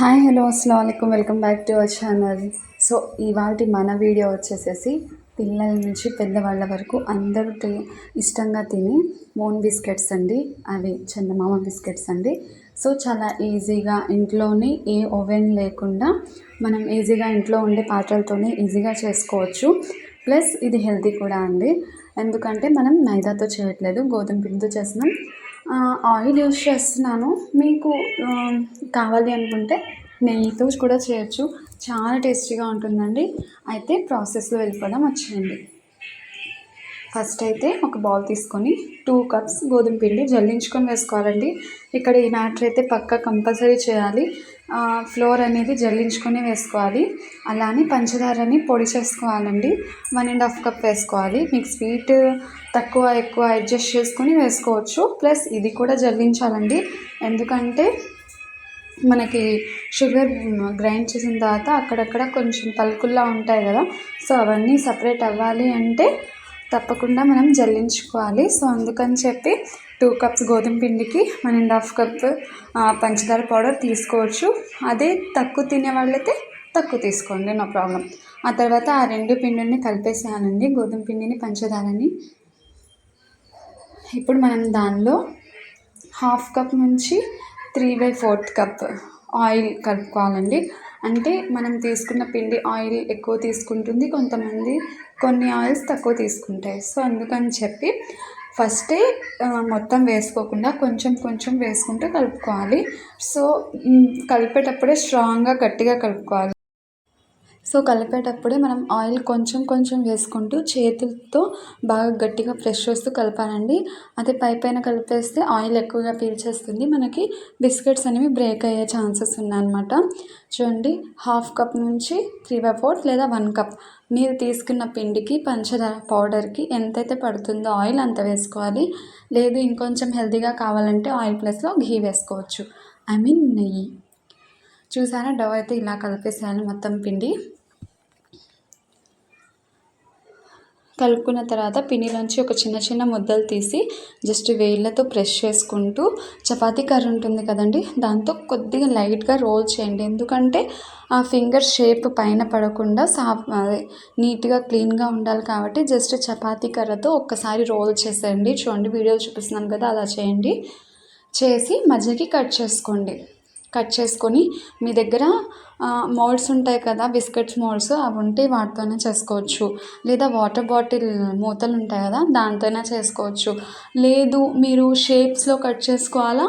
Hi hello అస్సలం welcome back to our channel so ఇవాళ మన వీడియో వచ్చేసేసి పిల్లల నుంచి పెద్దవాళ్ళ వరకు అందరూ తి- ఇష్టంగా తిని మోన్ బిస్కెట్స్ అండి. అవి చందమామ బిస్కెట్స్ అండి. సో చాలా ఈజీగా ఇంట్లోనే ఏ ఓవెన్ లేకుండా మనం ఈజీగా ఇంట్లో ఉండే పాత్రలతోనే ఈజీగా చేసుకోవచ్చు. ప్లస్ ఇది హెల్తీ కూడా అండి. ఎందుకంటే మనం మైదాతో చేయట్లేదు గోధుమ పిండితో చేస్తున్నాం. ఆయిల్ యూస్ చేస్తున్నాను. మీకు కావాలి అనుకుంటే నెయ్యితో కూడా చేయొచ్చు. చాలా టేస్టీగా ఉంటుందండి. అయితే ప్రాసెస్లో వెళ్ళిపోదాం వచ్చేయండి. ఫస్ట్ అయితే ఒక బౌల్ తీసుకొని టూ కప్స్ గోధుమ పిండి జల్లించుకొని వేసుకోవాలండి. ఇక్కడ ఈ మ్యాటర్ అయితే పక్క కంపల్సరీ చేయాలి. ఫ్లోర్ అనేది జల్లించుకొని వేసుకోవాలి. అలానే పంచదారని పొడి చేసుకోవాలండి. వన్ అండ్ హాఫ్ కప్ వేసుకోవాలి. మీకు స్వీట్ తక్కువ ఎక్కువ అడ్జస్ట్ చేసుకొని వేసుకోవచ్చు. ప్లస్ ఇది కూడా జల్లించాలండి. ఎందుకంటే మనకి షుగర్ గ్రైండ్ చేసిన తర్వాత అక్కడక్కడ కొంచెం పలుకుల్లా ఉంటాయి కదా. సో అవన్నీ సపరేట్ అవ్వాలి అంటే తప్పకుండా మనం జల్లించుకోవాలి. సో అందుకని చెప్పి టూ కప్స్ గోధుమ పిండికి వన్ అండ్ హాఫ్ కప్ పంచదార పౌడర్ తీసుకోవచ్చు. అదే తక్కువ తినే వాళ్ళైతే తక్కువ తీసుకోండి నో ప్రాబ్లం. ఆ తర్వాత ఆ రెండు పిండిని కలిపేసేయాలండి గోధుమ పిండిని పంచదారని. ఇప్పుడు మనం దానిలో హాఫ్ కప్ నుంచి three by fourth cup oil కలుపుకోవాలండి. అంటే మనం తీసుకున్న పిండి ఆయిల్ ఎక్కువ తీసుకుంటుంది కొంతమంది కొన్ని ఆయిల్స్ తక్కువ తీసుకుంటాయి. సో అందుకని చెప్పి ఫస్టే మొత్తం వేసుకోకుండా కొంచెం కొంచెం వేసుకుంటూ కలుపుకోవాలి. సో కలిపేటప్పుడే స్ట్రాంగ్గా గట్టిగా కలుపుకోవాలి. సో కలిపేటప్పుడే మనం ఆయిల్ కొంచెం కొంచెం వేసుకుంటూ చేతులతో బాగా గట్టిగా ప్రెస్ చేస్తూ కలపాలండి. అదే పై పైన కలిపేస్తే ఆయిల్ ఎక్కువగా పీల్చేస్తుంది. మనకి బిస్కెట్స్ అనేవి బ్రేక్ అయ్యే ఛాన్సెస్ ఉన్నాయన్నమాట. చూడండి హాఫ్ కప్ నుంచి త్రీ బై ఫోర్త్ లేదా వన్ కప్. మీరు తీసుకున్న పిండికి పంచదార పౌడర్కి ఎంతైతే పడుతుందో ఆయిల్ అంత వేసుకోవాలి. లేదు ఇంకొంచెం హెల్తీగా కావాలంటే ఆయిల్ ప్లస్లో ఘీ వేసుకోవచ్చు. ఐ మీన్ నెయ్యి. చూసారా డవ్ అయితే ఇలా కలిపేసేయాలి మొత్తం పిండి. కలుపుకున్న తర్వాత పిండిలోంచి ఒక చిన్న చిన్న ముద్దలు తీసి జస్ట్ వేళ్ళతో ప్రెస్ చేసుకుంటూ చపాతీ కర్ర ఉంటుంది కదండి దాంతో కొద్దిగా లైట్గా రోల్ చేయండి. ఎందుకంటే ఆ ఫింగర్ షేప్ పైన పడకుండా సాఫ్ అదే నీట్గా క్లీన్గా ఉండాలి కాబట్టి జస్ట్ చపాతీ కర్రతో ఒక్కసారి రోల్ చేసేయండి. చూడండి వీడియోలు చూపిస్తున్నాను కదా అలా చేయండి. చేసి మధ్యకి కట్ చేసుకోండి. కట్ చేసుకొని మీ దగ్గర మోల్డ్స్ ఉంటాయి కదా బిస్కెట్స్ మోల్డ్స్ అవి ఉంటే వాటితోనే చేసుకోవచ్చు. లేదా వాటర్ బాటిల్ మూతలు ఉంటాయి కదా దాంతోనే చేసుకోవచ్చు. లేదు మీరు షేప్స్లో కట్ చేసుకోవాలా?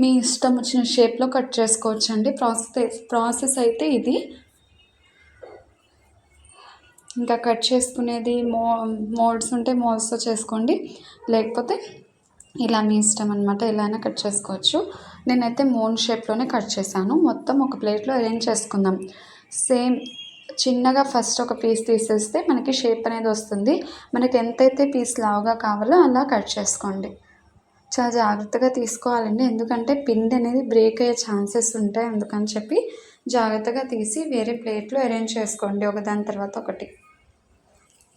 మీ ఇష్టం వచ్చిన షేప్లో కట్ చేసుకోవచ్చు అండి ప్రాసెస్ ప్రాసెస్ అయితే ఇది. ఇంకా కట్ చేసుకునేది మో మోల్డ్స్ ఉంటే మోల్డ్స్తో చేసుకోండి. లేకపోతే ఇలా మీ ఇష్టం అనమాట ఎలా అయినా కట్ చేసుకోవచ్చు. నేనైతే మూన్ షేప్లోనే కట్ చేశాను. మొత్తం ఒక ప్లేట్లో అరేంజ్ చేసుకుందాం. సేమ్ చిన్నగా ఫస్ట్ ఒక పీస్ తీసేస్తే మనకి షేప్ అనేది వస్తుంది. మనకి ఎంతైతే పీస్ లావుగా కావాలో అలా కట్ చేసుకోండి. చాలా జాగ్రత్తగా తీసుకోవాలండి. ఎందుకంటే పిండి అనేది బ్రేక్ అయ్యే ఛాన్సెస్ ఉంటాయి. అందుకని చెప్పి జాగ్రత్తగా తీసి వేరే ప్లేట్లో అరేంజ్ చేసుకోండి. ఒకదాని తర్వాత ఒకటి.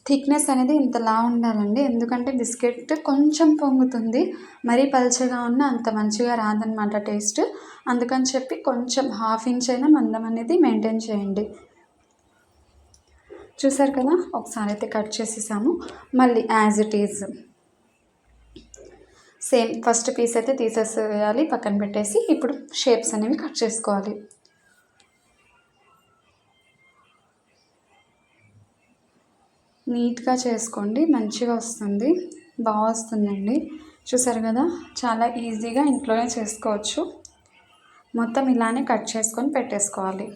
థిక్నెస్ అనేది ఇంతలా ఉండాలండి. ఎందుకంటే బిస్కెట్ కొంచెం పొంగుతుంది మరీ పల్చగా ఉన్న అంత మంచిగా రాదనమాట టేస్ట్. అందుకని చెప్పి కొంచెం హాఫ్ ఇంచ్ అయినా మందం అనేది మెయింటైన్ చేయండి. చూసారు కదా ఒకసారి అయితే కట్ చేసేసాము. మళ్ళీ as it is. Same first piece అయితే తీసేసేయాలి పక్కన పెట్టేసి ఇప్పుడు షేప్స్ అనేవి కట్ చేసుకోవాలి. నీట్గా చేసుకోండి మంచిగా వస్తుంది. బాగా వస్తుందండి. చూసారు కదా? చాలా ఈజీగా ఇంట్లోనే చేసుకోవచ్చు. మొత్తం ఇలానే కట్ చేసుకొని పెట్టేసుకోవాలి.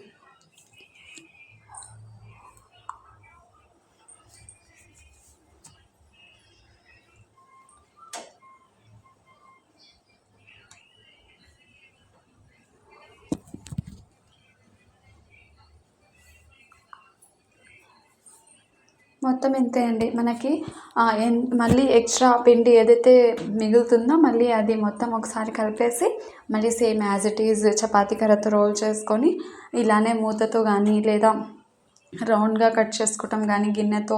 మొత్తం ఇంతే అండి. మనకి ఎన్- మళ్ళీ ఎక్స్ట్రా పిండి ఏదైతే మిగులుతుందో మళ్ళీ అది మొత్తం ఒకసారి కలిపేసి మళ్ళీ same as it is chapati కర్రతో రోల్ చేసుకొని ఇలానే మూతతో కానీ లేదా రౌండ్గా కట్ చేసుకోవటం కానీ గిన్నెతో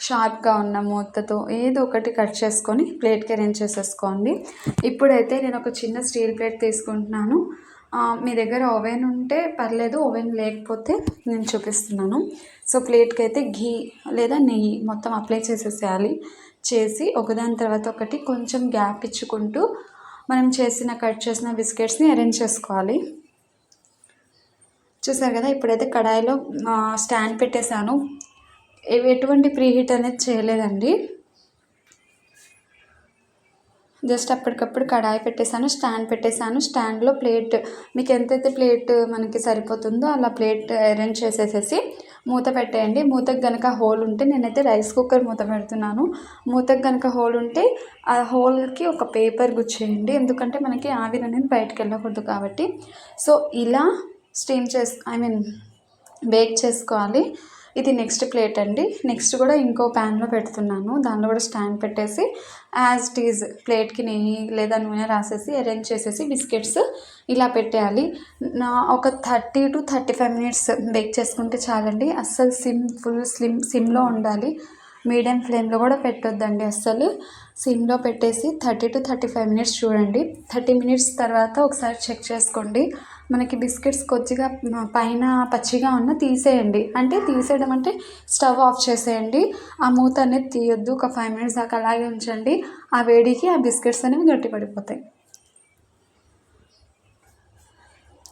షార్ప్గా ఉన్న మూతతో ఏదో ఒకటి కట్ చేసుకొని ప్లేట్కి అరేంజ్ చేసేసుకోండి. ఇప్పుడైతే నేను ఒక చిన్న స్టీల్ ప్లేట్ తీసుకుంటున్నాను. మీ దగ్గర ఓవెన్ ఉంటే పర్లేదు ఓవెన్ లేకపోతే నేను చూపిస్తున్నాను. సో ప్లేట్కి అయితే ఘీ లేదా నెయ్యి మొత్తం అప్లై చేసేసేయాలి. చేసి ఒకదాని తర్వాత ఒకటి కొంచెం గ్యాప్ ఇచ్చుకుంటూ మనం చేసిన కట్ చేసిన బిస్కెట్స్ని అరేంజ్ చేసుకోవాలి. చూసారు కదా ఇప్పుడైతే కడాయిలో స్టాండ్ పెట్టేశాను. ఎటువంటి ప్రీహీట్ అనేది చేయలేదండి. జస్ట్ అప్పటికప్పుడు కడాయి పెట్టేశాను స్టాండ్ పెట్టేశాను. స్టాండ్లో ప్లేట్ మీకు ఎంతైతే ప్లేట్ మనకి సరిపోతుందో అలా ప్లేట్ అరేంజ్ చేసేసేసి మూత పెట్టేయండి. మూతకు కనుక హోల్ ఉంటే నేనైతే రైస్ కుక్కర్ మూత పెడుతున్నాను. మూతకు కనుక హోల్ ఉంటే ఆ హోల్కి ఒక పేపర్ గుచ్చేయండి. ఎందుకంటే మనకి ఆవిరి అనేది బయటకు వెళ్ళకూడదు కాబట్టి. సో ఇలా స్టీమ్ చేసు ఐ మీన్ బేక్ చేసుకోవాలి. ఇది నెక్స్ట్ ప్లేట్ అండి. నెక్స్ట్ కూడా ఇంకో ప్యాన్లో పెడుతున్నాను. దానిలో కూడా స్టాండ్ పెట్టేసి యాజ్ టీజ్ ఈజ్ ప్లేట్కి నెయ్యి లేదా నూనె రాసేసి అరేంజ్ చేసేసి బిస్కెట్స్ ఇలా పెట్టేయాలి. నా ఒక thirty to thirty five minutes bake చేసుకుంటే చాలండి. అస్సలు సిమ్ ఫుల్ స్లిమ్ సిమ్లో ఉండాలి. మీడియం ఫ్లేమ్లో కూడా పెట్టొద్దండి అస్సలు. సిమ్లో పెట్టేసి thirty to thirty five minutes చూడండి. థర్టీ మినిట్స్ తర్వాత ఒకసారి చెక్ చేసుకోండి. మనకి బిస్కెట్స్ కొద్దిగా పైన పచ్చిగా ఉన్న తీసేయండి. అంటే తీసేయడం అంటే స్టవ్ ఆఫ్ చేసేయండి. ఆ మూత అనేది తీయొద్దు. ఒక ఫైవ్ మినిట్స్ దాకా అలాగే ఉంచండి. ఆ వేడికి ఆ బిస్కెట్స్ అనేవి గట్టిపడిపోతాయి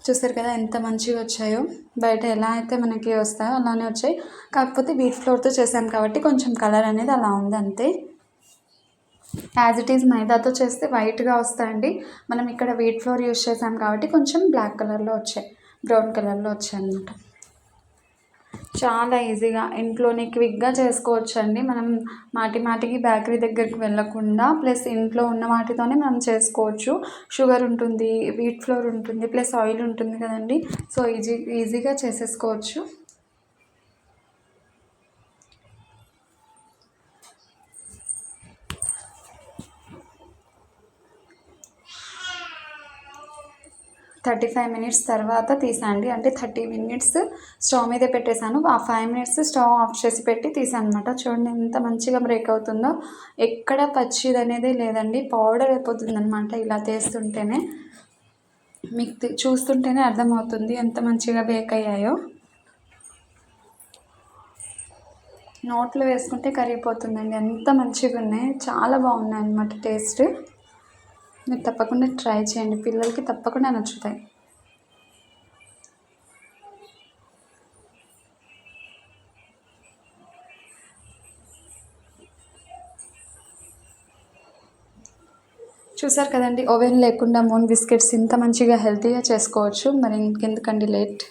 చూసారు కదా ఎంత మంచిగా వచ్చాయో. బయట ఎలా అయితే మనకి వస్తాయో అలానే వచ్చాయి. కాకపోతే బీట్ ఫ్లోర్తో చేసాం కాబట్టి కొంచెం కలర్ అనేది అలా ఉంది అంతే. యాజ్ ఇట్ ఈజ్ మైదాతో చేస్తే వైట్గా వస్తాయండి. మనం ఇక్కడ వీట్ ఫ్లోర్ యూజ్ చేసాం కాబట్టి కొంచెం బ్లాక్ కలర్లో వచ్చాయి. బ్రౌన్ కలర్లో వచ్చాయి అన్నమాట చాలా ఈజీగా ఇంట్లోనే క్విక్గా చేసుకోవచ్చు అండి మనం మాటి మాటికి బేకరీ దగ్గరికి వెళ్ళకుండా ప్లస్ ఇంట్లో ఉన్న వాటితోనే మనం చేసుకోవచ్చు. షుగర్ ఉంటుంది వీట్ ఫ్లోర్ ఉంటుంది ప్లస్ ఆయిల్ ఉంటుంది కదండి. సో ఈజీ ఈజీగా చేసేసుకోవచ్చు. థర్టీ ఫైవ్ మినిట్స్ తర్వాత తీసాండి అంటే థర్టీ మినిట్స్ స్టవ్ మీద పెట్టేశాను. ఆ ఫైవ్ మినిట్స్ స్టవ్ ఆఫ్ చేసి పెట్టి తీసాను అనమాట చూడండి ఎంత మంచిగా బ్రేక్ అవుతుందో. ఎక్కడ పచ్చిది అనేది లేదండి. పౌడర్ అయిపోతుందనమాట ఇలా తీస్తుంటేనే. మీకు చూస్తుంటేనే అర్థమవుతుంది ఎంత మంచిగా బేక్ అయ్యాయో. నోట్లో వేసుకుంటే కరిగిపోతుందండి. ఎంత మంచిగా ఉన్నాయి చాలా బాగున్నాయి అన్నమాట టేస్ట్. మీరు తప్పకుండా ట్రై చేయండి. పిల్లలకి తప్పకుండా నచ్చుతాయి. చూసారు కదండి ఓవెన్ లేకుండా మూన్ బిస్కెట్స్ ఇంత మంచిగా హెల్తీగా చేసుకోవచ్చు. మరి ఇంకెందుకండి లేట్?